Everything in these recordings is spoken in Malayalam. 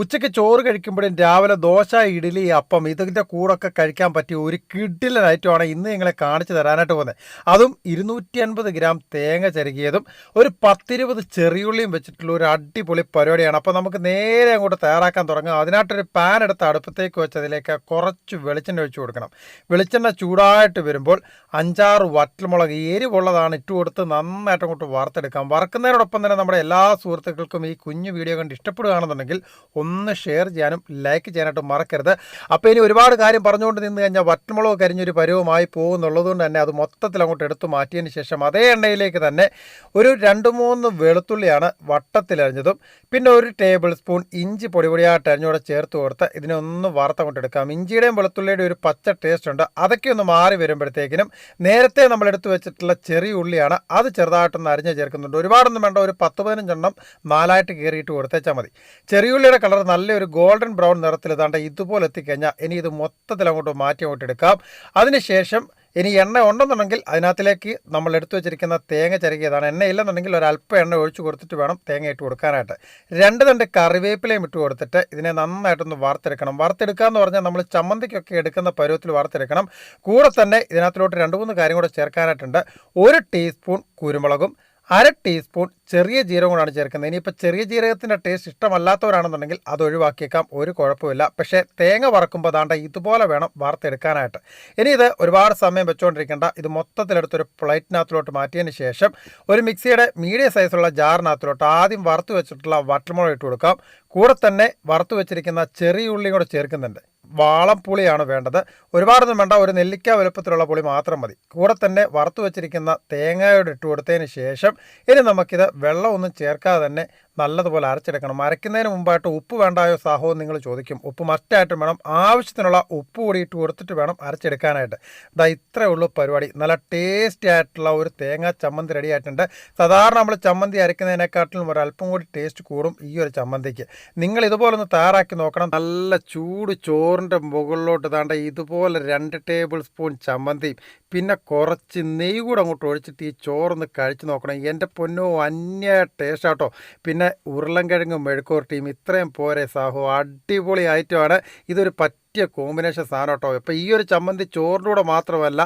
ഉച്ചയ്ക്ക് ചോറ് കഴിക്കുമ്പോഴും രാവിലെ ദോശ ഇഡ്ഡലി അപ്പം ഇതിന്റെ കൂടൊക്കെ കഴിക്കാൻ പറ്റിയ ഒരു കിഡിലൻ ഐറ്റമാണ് ഇന്ന് നിങ്ങളെ കാണിച്ചു തരാനായിട്ട് പോകുന്നത്. അതും ഇരുന്നൂറ്റി അൻപത് ഗ്രാം തേങ്ങ ചെരുകിയതും ഒരു പത്തിരുപത് ചെറിയുള്ളിയും വെച്ചിട്ടുള്ള ഒരു അടിപൊളി പരിപാടിയാണ്. അപ്പോൾ നമുക്ക് നേരെ അങ്ങോട്ട് തയ്യാറാക്കാൻ തുടങ്ങാം. അതിനായിട്ടൊരു പാൻ എടുത്ത് അടുപ്പത്തേക്ക് വെച്ച് അതിലേക്ക് കുറച്ച് വെളിച്ചെണ്ണ ഒഴിച്ചു കൊടുക്കണം. വെളിച്ചെണ്ണ ചൂടായിട്ട് വരുമ്പോൾ അഞ്ചാറ് വറ്റൽമുളക് എരിവുള്ളതാണ് ഇട്ട് കൊടുത്ത് നന്നായിട്ട് അങ്ങോട്ട് വറുത്തെടുക്കാം. വറുക്കുന്നതിനോടൊപ്പം തന്നെ നമ്മുടെ എല്ലാ സുഹൃത്തുക്കൾക്കും ഈ കുഞ്ഞു വീഡിയോ കണ്ട് ഇഷ്ടപ്പെടുകയാണെന്നുണ്ടെങ്കിൽ ഒന്ന് ഷെയർ ചെയ്യാനും ലൈക്ക് ചെയ്യാനായിട്ട് മറക്കരുത്. അപ്പോൾ ഇനി ഒരുപാട് കാര്യം പറഞ്ഞുകൊണ്ട് നിന്ന് കഴിഞ്ഞാൽ വറ്റമുളക് കരിഞ്ഞൊരു പരുവമായി പോകുന്നുള്ളതുകൊണ്ട് തന്നെ അത് മൊത്തത്തിൽ അങ്ങോട്ട് എടുത്തു മാറ്റിയതിന് ശേഷം അതേ എണ്ണയിലേക്ക് തന്നെ ഒരു രണ്ട് മൂന്ന് വെളുത്തുള്ളിയാണ് വട്ടത്തിലരിഞ്ഞതും പിന്നെ ഒരു ടേബിൾ സ്പൂൺ ഇഞ്ചി പൊടി പൊടിയായിട്ട് അരിഞ്ഞുകൂടെ ചേർത്ത് കൊടുത്ത് ഇതിനെ ഒന്ന് വറുത്തങ്ങോട്ട് എടുക്കാം. ഇഞ്ചിയുടെയും വെളുത്തുള്ളിയുടെയും ഒരു പച്ച ടേസ്റ്റ് ഉണ്ട്. അതൊക്കെ ഒന്ന് മാറി വരുമ്പോഴത്തേക്കിനും നേരത്തെ നമ്മൾ എടുത്തു വെച്ചിട്ടുള്ള ചെറിയ ഉള്ളിയാണ് അത് ചെറുതായിട്ടൊന്ന് അരിഞ്ഞ് ചേർക്കുന്നുണ്ട്. ഒരുപാടൊന്നും വേണ്ട ഒരു പത്ത് പതിനഞ്ചെണ്ണം നാലായിട്ട് കയറിയിട്ട് കൊടുത്തേച്ചാൽ മതി. ചെറിയ ഉള്ളിയുടെ കളർ നല്ലൊരു ഗോൾഡൻ ബ്രൗൺ നിറത്തിൽ ഇതാണ്ട് ഇതുപോലെ എത്തിക്കഴിഞ്ഞാൽ ഇനി ഇത് മൊത്തത്തിൽ അങ്ങോട്ട് മാറ്റി അങ്ങോട്ട് എടുക്കാം. അതിനുശേഷം ഇനി എണ്ണ ഉണ്ടെന്നുണ്ടെങ്കിൽ അതിനകത്തിലേക്ക് നമ്മൾ എടുത്തു വെച്ചിരിക്കുന്ന തേങ്ങ ചിരകിയതാണ്. എണ്ണ ഇല്ലെന്നുണ്ടെങ്കിൽ ഒരല്പം എണ്ണ ഒഴിച്ചു കൊടുത്തിട്ട് വേണം തേങ്ങ ഇട്ട് കൊടുക്കാനായിട്ട്. രണ്ട് തണ്ട് കറിവേപ്പിലയും ഇട്ട് കൊടുത്തിട്ട് ഇതിനെ നന്നായിട്ടൊന്ന് വറുത്തെടുക്കണം. വറുത്തെടുക്കുക എന്ന് പറഞ്ഞാൽ നമ്മൾ ചമ്മന്തിക്കൊക്കെ എടുക്കുന്ന പരുവത്തിൽ വറുത്തെടുക്കണം. കൂടെ തന്നെ ഇതിനകത്തിലോട്ട് രണ്ട് മൂന്ന് കാര്യം കൂടെ ചേർക്കാനായിട്ടുണ്ട്. ഒരു ടീസ്പൂൺ കുരുമുളകും അര ടീസ്പൂൺ ചെറിയ ജീരകം കൂടാണ് ചേർക്കുന്നത്. ഇനിയിപ്പോൾ ചെറിയ ജീരകത്തിന്റെ ടേസ്റ്റ് ഇഷ്ടമല്ലാത്തവരാണെന്നുണ്ടെങ്കിൽ അത് ഒഴിവാക്കിയേക്കാം. ഒരു കുഴപ്പമില്ല. പക്ഷേ തേങ്ങ വറക്കുമ്പോൾ ദാണ്ട ഇതുപോലെ വേണം വറുത്തെടുക്കാനായിട്ട്. ഇനി ഇത് ഒരുപാട് സമയം വെച്ചുകൊണ്ടിരിക്കേണ്ട ഇത് മൊത്തത്തിലെടുത്തൊരു പ്ലേറ്റിനകത്തിലോട്ട് മാറ്റിയതിന് ശേഷം ഒരു മിക്സിയുടെ മീഡിയം സൈസുള്ള ജാറിനകത്തിലോട്ട് ആദ്യം വറുത്ത് വെച്ചിട്ടുള്ള വട്ടൽമുളക് ഇട്ട് കൊടുക്കാം. കൂടെ തന്നെ വറുത്ത് വെച്ചിരിക്കുന്ന ചെറിയ ഉള്ളിയും കൂടെ ചേർക്കുന്നുണ്ട്. വാളം പുളിയാണ് വേണ്ടത്. ഒരുപാടൊന്നും വേണ്ട. ഒരു നെല്ലിക്ക വലുപ്പത്തിലുള്ള പുളി മാത്രം മതി. കൂടെ തന്നെ വറുത്തു വെച്ചിരിക്കുന്ന തേങ്ങയോട് ഇട്ട് കൊടുത്തതിന് ശേഷം ഇനി നമുക്കിത് വെള്ളമൊന്നും ചേർക്കാതെ തന്നെ നല്ലതുപോലെ അരച്ചെടുക്കണം. അരയ്ക്കുന്നതിന് മുമ്പായിട്ട് ഉപ്പ് വേണ്ടായോ സാഹോ നിങ്ങൾ ചോദിക്കും. ഉപ്പ് മസ്റ്റായിട്ടും വേണം. ആവശ്യത്തിനുള്ള ഉപ്പ് കൂടി ഇട്ട് കൊടുത്തിട്ട് വേണം അരച്ചെടുക്കാനായിട്ട്. ഇതാ ഇത്രേ ഉള്ളൂ പരിപാടി. നല്ല ടേസ്റ്റി ആയിട്ടുള്ള ഒരു തേങ്ങ ചമ്മന്തി റെഡി ആയിട്ടുണ്ട്. സാധാരണ നമ്മൾ ചമ്മന്തി അരയ്ക്കുന്നതിനെക്കാട്ടിലും ഒരല്പം കൂടി ടേസ്റ്റ് കൂടും ഈ ഒരു ചമ്മന്തിക്ക്. നിങ്ങൾ ഇതുപോലെ ഒന്ന് തയ്യാറാക്കി നോക്കണം. നല്ല ചൂട് ചോറിന്റെ മുകളിലോട്ട് താണ്ട ഇതുപോലെ രണ്ട് ടേബിൾ സ്പൂൺ ചമ്മന്തിയും പിന്നെ കുറച്ച് നെയ്യ് കൂടെ അങ്ങോട്ട് ഒഴിച്ചിട്ട് ഈ ചോറൊന്ന് കഴിച്ച് നോക്കണം. എന്റെ പൊന്നോ അന്യ ടേസ്റ്റ് ആട്ടോ. പിന്നെ ഉരുളൻകിഴങ്ങും മെഴുക്കുവരട്ടിയും ഇത്രയും പോരെ സാഹു. അടിപൊളി ഐറ്റമാണ്. ഇതൊരു പറ്റിയ കോമ്പിനേഷൻ സാധനം കേട്ടോ ഇപ്പോൾ ഈ ഒരു ചമ്മന്തി ചോറിന്റെ കൂടെ മാത്രമല്ല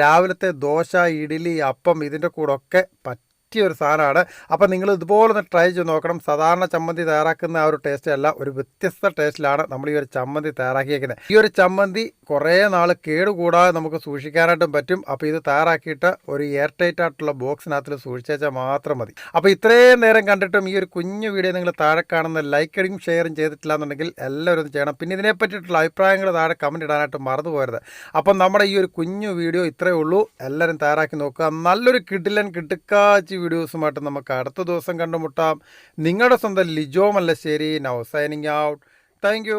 രാവിലത്തെ ദോശ ഇഡ്ഡലി അപ്പം ഇതിന്റെ കൂടെ ഒക്കെ പറ്റിയ ഒരു സാധനമാണ്. അപ്പോൾ നിങ്ങൾ ഇതുപോലെ ഒന്ന് ട്രൈ ചെയ്ത് നോക്കണം. സാധാരണ ചമ്മന്തി തയ്യാറാക്കുന്ന ആ ഒരു ടേസ്റ്റ് അല്ല ഒരു വ്യത്യസ്ത ടേസ്റ്റിലാണ് നമ്മൾ ഈ ഒരു ചമ്മന്തി തയ്യാറാക്കിയേക്കുന്നത് ഈ ഒരു ചമ്മന്തി കുറേ നാൾ കേടുകൂടാതെ നമുക്ക് സൂക്ഷിക്കാനായിട്ടും പറ്റും. അപ്പോൾ ഇത് തയ്യാറാക്കിയിട്ട് ഒരു എയർ ടൈറ്റ് ആയിട്ടുള്ള ബോക്സിനകത്തിൽ സൂക്ഷിച്ചാൽ മാത്രം മതി. അപ്പോൾ ഇത്രയും നേരം കണ്ടിട്ടും ഈ ഒരു കുഞ്ഞു വീഡിയോ നിങ്ങൾ താഴെ കാണുന്ന ലൈക്ക് ലൈക്കടിയും ഷെയറും ചെയ്തിട്ടില്ല എന്നുണ്ടെങ്കിൽ എല്ലാവരും ഒന്ന് ചെയ്യണം. പിന്നെ ഇതിനെ പറ്റിയിട്ടുള്ള അഭിപ്രായങ്ങൾ താഴെ കമന്റ് ഇടാനായിട്ട് മറന്നു പോരുത് അപ്പം നമ്മുടെ ഈ ഒരു കുഞ്ഞു വീഡിയോ ഇത്രയേ ഉള്ളൂ. എല്ലാവരും തയ്യാറാക്കി നോക്കുക. നല്ലൊരു കിടിലൻ കിടുക്കാച്ചി വീഡിയോസുമായിട്ട് നമുക്ക് അടുത്ത ദിവസം കണ്ടുമുട്ടാം. നിങ്ങളുടെ സ്വന്തം Lijo Mallassery. Now signing out thank